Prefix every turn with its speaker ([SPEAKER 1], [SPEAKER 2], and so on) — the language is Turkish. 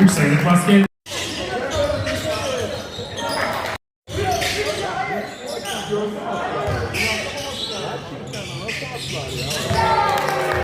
[SPEAKER 1] Üç sayılık basket.